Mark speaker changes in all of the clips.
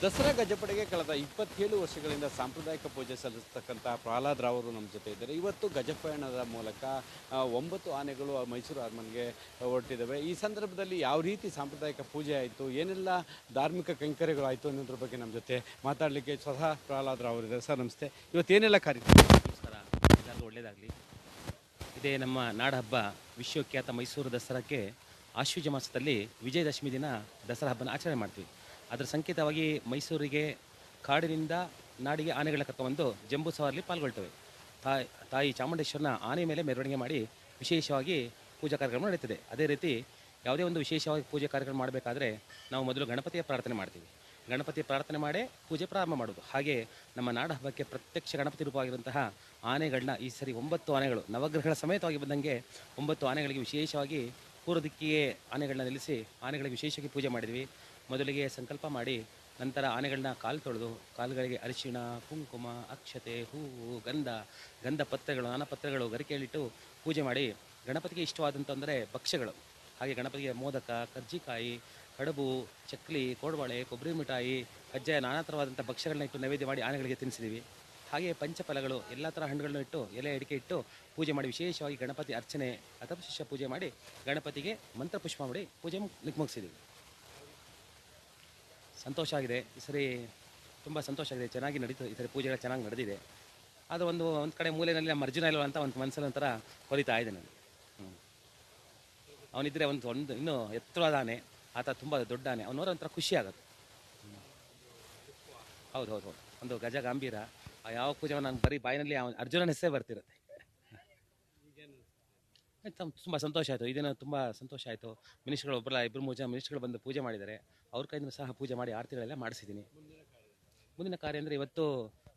Speaker 1: ದಸರಾ ಗಜಪಡೆಗೆ ಕಳೆದ ಇಪ್ಪತ್ತೇಳು ವರ್ಷಗಳಿಂದ ಸಾಂಪ್ರದಾಯಿಕ ಪೂಜೆ ಸಲ್ಲಿಸ್ತಕ್ಕಂಥ ಪ್ರಹ್ಲಾದ್ ಅವರು ನಮ್ಮ ಜೊತೆ ಇದ್ದಾರೆ. ಇವತ್ತು ಗಜಪಯಣದ ಮೂಲಕ ಒಂಬತ್ತು ಆನೆಗಳು ಮೈಸೂರು ಅರಮನೆಗೆ ಹೊರಟಿದ್ದಾವೆ. ಈ ಸಂದರ್ಭದಲ್ಲಿ ಯಾವ ರೀತಿ ಸಾಂಪ್ರದಾಯಿಕ ಪೂಜೆ ಆಯಿತು, ಏನೆಲ್ಲ ಧಾರ್ಮಿಕ ಕೈಂಕರ್ಯಗಳು ಆಯಿತು ಅನ್ನೋದ್ರ ಬಗ್ಗೆ ನಮ್ಮ ಜೊತೆ ಮಾತಾಡಲಿಕ್ಕೆ ಸ್ವತಃ ಪ್ರಹ್ಲಾದ್ ರಾವ್ ಇದ್ದಾರೆ. ಸರ್, ನಮಸ್ತೆ. ಇವತ್ತೇನೆಲ್ಲ ಕಾರ್ಯಕ್ರಮ?
Speaker 2: ನಮಸ್ಕಾರ. ಒಳ್ಳೆಯದಾಗಲಿ ಇದೇ ನಮ್ಮ ನಾಡಹಬ್ಬ ವಿಶ್ವಖ್ಯಾತ ಮೈಸೂರು ದಸರಾಕ್ಕೆ ಆಶ್ವಜ ಮಾಸದಲ್ಲಿ ವಿಜಯದಶಮಿ ದಿನ ದಸರಾ ಹಬ್ಬನ ಆಚರಣೆ ಮಾಡ್ತೀವಿ. ಅದರ ಸಂಕೇತವಾಗಿ ಮೈಸೂರಿಗೆ ಕಾಡಿನಿಂದ ನಾಡಿಗೆ ಆನೆಗಳ ಕರ್ಕೊಂಡ್ಬಂದು ಜಂಬೂ ಸವಾರಲ್ಲಿ ಪಾಲ್ಗೊಳ್ತವೆ. ತಾಯಿ ತಾಯಿ ಚಾಮುಂಡೇಶ್ವರನ ಆನೆ ಮೇಲೆ ಮೆರವಣಿಗೆ ಮಾಡಿ ವಿಶೇಷವಾಗಿ ಪೂಜಾ ಕಾರ್ಯಕ್ರಮ ನಡೀತದೆ. ಅದೇ ರೀತಿ ಯಾವುದೇ ಒಂದು ವಿಶೇಷವಾಗಿ ಪೂಜೆ ಕಾರ್ಯಕ್ರಮ ಮಾಡಬೇಕಾದ್ರೆ ನಾವು ಮೊದಲು ಗಣಪತಿಯ ಪ್ರಾರ್ಥನೆ ಮಾಡ್ತೀವಿ. ಗಣಪತಿ ಪ್ರಾರ್ಥನೆ ಮಾಡಿ ಪೂಜೆ ಪ್ರಾರಂಭ ಮಾಡೋದು ಹಾಗೆ ನಮ್ಮ ನಾಡ ಹಬ್ಬಕ್ಕೆ ಪ್ರತ್ಯಕ್ಷ ಗಣಪತಿ ರೂಪವಾಗಿರುವಂತಹ ಆನೆಗಳನ್ನ ಈ ಸರಿ ಒಂಬತ್ತು ಆನೆಗಳು, ನವಗ್ರಹಗಳ ಸಮೇತವಾಗಿ ಬಂದಂಗೆ ಒಂಬತ್ತು ಆನೆಗಳಿಗೆ ವಿಶೇಷವಾಗಿ ಪೂರ್ವ ದಿಕ್ಕಿಗೆ ಆನೆಗಳನ್ನ ನಿಲ್ಲಿಸಿ ಆನೆಗಳಿಗೆ ವಿಶೇಷವಾಗಿ ಪೂಜೆ ಮಾಡಿದ್ವಿ. ಮೊದಲಿಗೆ ಸಂಕಲ್ಪ ಮಾಡಿ, ನಂತರ ಆನೆಗಳನ್ನ ಕಾಲು ತೊಳೆದು, ಕಾಲುಗಳಿಗೆ ಅರಿಶಿಣ, ಕುಂಕುಮ, ಅಕ್ಷತೆ ಹೂವು ಗಂಧ ಗಂಧ ಪತ್ರಗಳು ನಾನಾ ಪತ್ರಗಳು ಗರಿಕೆಯಲ್ಲಿಟ್ಟು ಪೂಜೆ ಮಾಡಿ, ಗಣಪತಿಗೆ ಇಷ್ಟವಾದಂಥ ಅಂದರೆ ಭಕ್ಷ್ಯಗಳು. ಹಾಗೆ ಗಣಪತಿಗೆ ಮೋದಕ, ಕರ್ಜಿಕಾಯಿ, ಕಡುಬು, ಚಕ್ಲಿ ಕೋಡ್ಬಾಳೆ ಕೊಬ್ಬರಿ ಮಿಠಾಯಿ, ಕಜ್ಜಾಯ ನಾನಾ ಥರವಾದಂಥ ಭಕ್ಷ್ಯಗಳನ್ನ ಇಟ್ಟು ನೈವೇದ್ಯ ಮಾಡಿ ಆನೆಗಳಿಗೆ ತಿನ್ನಿಸಿದ್ದೀವಿ ಹಾಗೆ ಪಂಚಫಲಗಳು ಎಲ್ಲ ಥರ ಹಣ್ಣುಗಳನ್ನ ಇಟ್ಟು, ಎಲೆ ಅಡಿಕೆ ಇಟ್ಟು ಪೂಜೆ ಮಾಡಿ, ವಿಶೇಷವಾಗಿ ಗಣಪತಿ ಅರ್ಚನೆ, ಅಥವಾ ಶಿಷ್ಯ ಪೂಜೆ ಮಾಡಿ ಗಣಪತಿಗೆ ಮಂತ್ರಪುಷ್ಪ ಮಾಡಿ ಪೂಜೆ ಮುಗ್- ಮುಗಿಸಿದ್ದೀವಿ ಸಂತೋಷ ಆಗಿದೆ. ಈ ಸರಿ ತುಂಬ ಸಂತೋಷ ಆಗಿದೆ. ಚೆನ್ನಾಗಿ ನಡೀತು. ಈ ಸರಿ ಪೂಜೆಗಳು ಚೆನ್ನಾಗಿ ನಡೆದಿದೆ. ಅದು ಒಂದು ಒಂದು ಕಡೆ ಮೂಲೆಯಲ್ಲಿ ನಮ್ಮ ಅರ್ಜುನ ಇಲ್ವ ಅಂತ ಒಂದು ಮನಸ್ಸಲ್ಲಿ ಒಂಥರ ಕೊರಿತಾ ಇದೆ ನಾನು ಹ್ಞೂ ಅವನಿದ್ರೆ ಒಂದು ಒಂದು, ಇನ್ನೂ ಎತ್ತರದಾನೆ ಆತ ತುಂಬ ದೊಡ್ಡ ಆನೆ. ಅವನವರ ಒಂಥರ ಖುಷಿ ಆಗುತ್ತೆ. ಹೌದು ಹೌದು ಹೌದು. ಒಂದು ಗಜ ಗಾಂಭೀರ. ಆ ಯಾವ ಪೂಜೆ ನಾನು ಬರೀ ಬಾಯಿನಲ್ಲಿ ಅವನ ಅರ್ಜುನನ ಹೆಸರೇ ಬರ್ತಿರುತ್ತೆ. ತುಂಬ ಸಂತೋಷ ಆಯಿತು. ಇದನ್ನು ತುಂಬ ಸಂತೋಷ ಆಯಿತು. ಮಿನಿಸ್ಟ್ರುಗಳು ಒಬ್ಬರಲ್ಲ ಇಬ್ಬರು ಮೂಜ, ಮಿನಿಸ್ಟ್ರುಗಳು ಬಂದು ಪೂಜೆ ಮಾಡಿದ್ದಾರೆ. ಅವ್ರ ಕೈಯಿಂದ ಸಹ ಪೂಜೆ ಮಾಡಿ ಆರತಿಗಳೆಲ್ಲ ಮಾಡಿಸಿದ್ದೀನಿ. ಮುಂದಿನ ಕಾರ್ಯ ಅಂದರೆ ಇವತ್ತು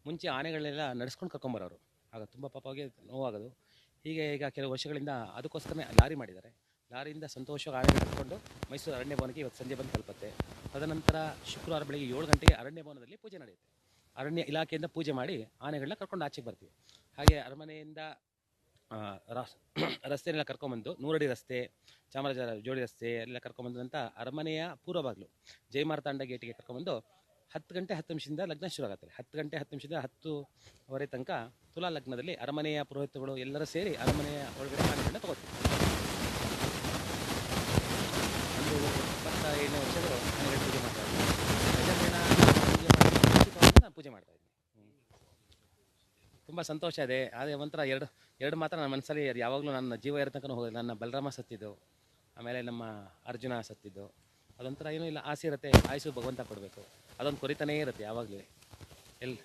Speaker 2: ಮುಂಚೆ ಆನೆಗಳನ್ನೆಲ್ಲ ನಡೆಸ್ಕೊಂಡು ಕರ್ಕೊಂಬರೋರು. ಆಗ ತುಂಬ ಪಾಪವಾಗಿ ನೋವಾಗೋದು. ಹೀಗೆ ಈಗ ಕೆಲವು ವರ್ಷಗಳಿಂದ ಅದಕ್ಕೋಸ್ಕರನೇ ಲಾರಿ ಮಾಡಿದ್ದಾರೆ. ಲಾರಿಯಿಂದ ಸಂತೋಷವಾಗಿ ಆನೆ ನಡೆಸ್ಕೊಂಡು ಮೈಸೂರು ಅರಣ್ಯ ಭವನಕ್ಕೆ ಇವತ್ತು ಸಂಜೆ ಬಂದು ತಲುಪುತ್ತೆ. ತದನಂತರ ಶುಕ್ರವಾರ ಬೆಳಗ್ಗೆ ಏಳು ಗಂಟೆಗೆ ಅರಣ್ಯ ಭವನದಲ್ಲಿ ಪೂಜೆ ನಡೆಯುತ್ತೆ. ಅರಣ್ಯ ಇಲಾಖೆಯಿಂದ ಪೂಜೆ ಮಾಡಿ ಆನೆಗಳನ್ನ ಕರ್ಕೊಂಡು ಆಚೆಗೆ ಬರ್ತೀವಿ. ಹಾಗೆ ಅರಮನೆಯಿಂದ ರಾಸ್- ರಸ್ತೆನೆಲ್ಲ ಕರ್ಕೊಂಬಂದು ನೂರಡಿ ರಸ್ತೆ ಚಾಮರಾಜ ಜೋಡಿ ರಸ್ತೆ ಎಲ್ಲ ಕರ್ಕೊಂಬಂದಂಥ ಅರಮನೆಯ ಪೂರ್ವ ಬಾಗಿಲು ಜಯಮಾರ್ತಾಂಡ ಗೇಟಿಗೆ ಕರ್ಕೊಂಬಂದು ಹತ್ತು ಗಂಟೆ ಹತ್ತು ನಿಮಿಷದಿಂದ ಲಗ್ನ ಶುರು ಆಗುತ್ತೆ. ಹತ್ತು ಗಂಟೆ ಹತ್ತು ನಿಮಿಷದಿಂದ ಹತ್ತುವರೆ ತನಕ ತುಲಾ ಲಗ್ನದಲ್ಲಿ ಅರಮನೆಯ ಪುರೋಹಿತಗಳು ಎಲ್ಲರೂ ಸೇರಿ ಅರಮನೆಯ ಒಳಗಡೆ ಆನೆಗಳನ್ನ ತಗೋತೀವಿ ಒಂದು ಇಪ್ಪತ್ತೈದನೇ ವರ್ಷಗಳು ಆನೆಗಳ ಪೂಜೆ ಮಾಡ್ತಾ ಇದ್ವಿ ಗಜಾನನ ಪೂಜೆ ಮಾಡಿ ಮುಂಚಿತವಾಗಿ ನಾನು ಪೂಜೆ ಮಾಡ್ತಾ ಇದ್ದೀನಿ ತುಂಬ ಸಂತೋಷ ಇದೆ. ಆದರೆ ಒಂಥರ ಎರಡು ಎರಡು ಮಾತ್ರ ನನ್ನ ಮನಸ್ಸಲ್ಲಿ ಯಾವಾಗಲೂ ನನ್ನ ಜೀವ ಇರೋ ತನಕ ಹೋಗಿದೆ ನನ್ನ ಬಲರಾಮ ಸತ್ತಿದ್ದು, ಆಮೇಲೆ ನಮ್ಮ ಅರ್ಜುನ ಸತ್ತಿದ್ದು. ಅದೊಂಥರ ಏನೂ ಇಲ್ಲ. ಆಸೆ ಇರುತ್ತೆ. ಆಯಸು ಭಗವಂತ ಕೊಡಬೇಕು. ಅದೊಂದು ಕೊರಿತಾನೇ ಇರುತ್ತೆ ಯಾವಾಗಲೂ. ಎಲ್ಲಿ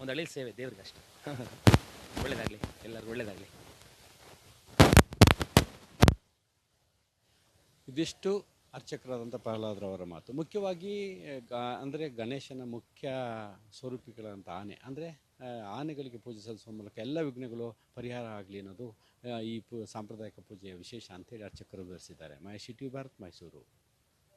Speaker 2: ಒಂದು ಹಳ್ಳಿ ಸೇವೆ ದೇವ್ರಿಗೆ ಅಷ್ಟೇ ಒಳ್ಳೇದಾಗಲಿ. ಎಲ್ಲರಿಗೂ ಒಳ್ಳೇದಾಗಲಿ.
Speaker 1: ಇದಿಷ್ಟು ಅರ್ಚಕರಾದಂಥ ಪ್ರಹ್ಲಾದ್ರವರ ಮಾತು. ಮುಖ್ಯವಾಗಿ ಅಂದರೆ ಗಣೇಶನ ಮುಖ್ಯ ಸ್ವರೂಪಿಗಳಂಥ ಆನೆ. ಅಂದರೆ ಆನೆಗಳಿಗೆ ಪೂಜೆ ಸಲ್ಲಿಸುವ ಮೂಲಕ ಎಲ್ಲ ವಿಘ್ನಗಳು ಪರಿಹಾರ ಆಗಲಿ ಅನ್ನೋದು ಈ ಪೂ, ಸಾಂಪ್ರದಾಯಿಕ ಪೂಜೆಯ ವಿಶೇಷ ಅಂತೇಳಿ ಅರ್ಚಕರು ವಿವರಿಸಿದ್ದಾರೆ. ಮಹೇಶ್ ಟಿ ಭಾರತ್, ಮೈಸೂರು.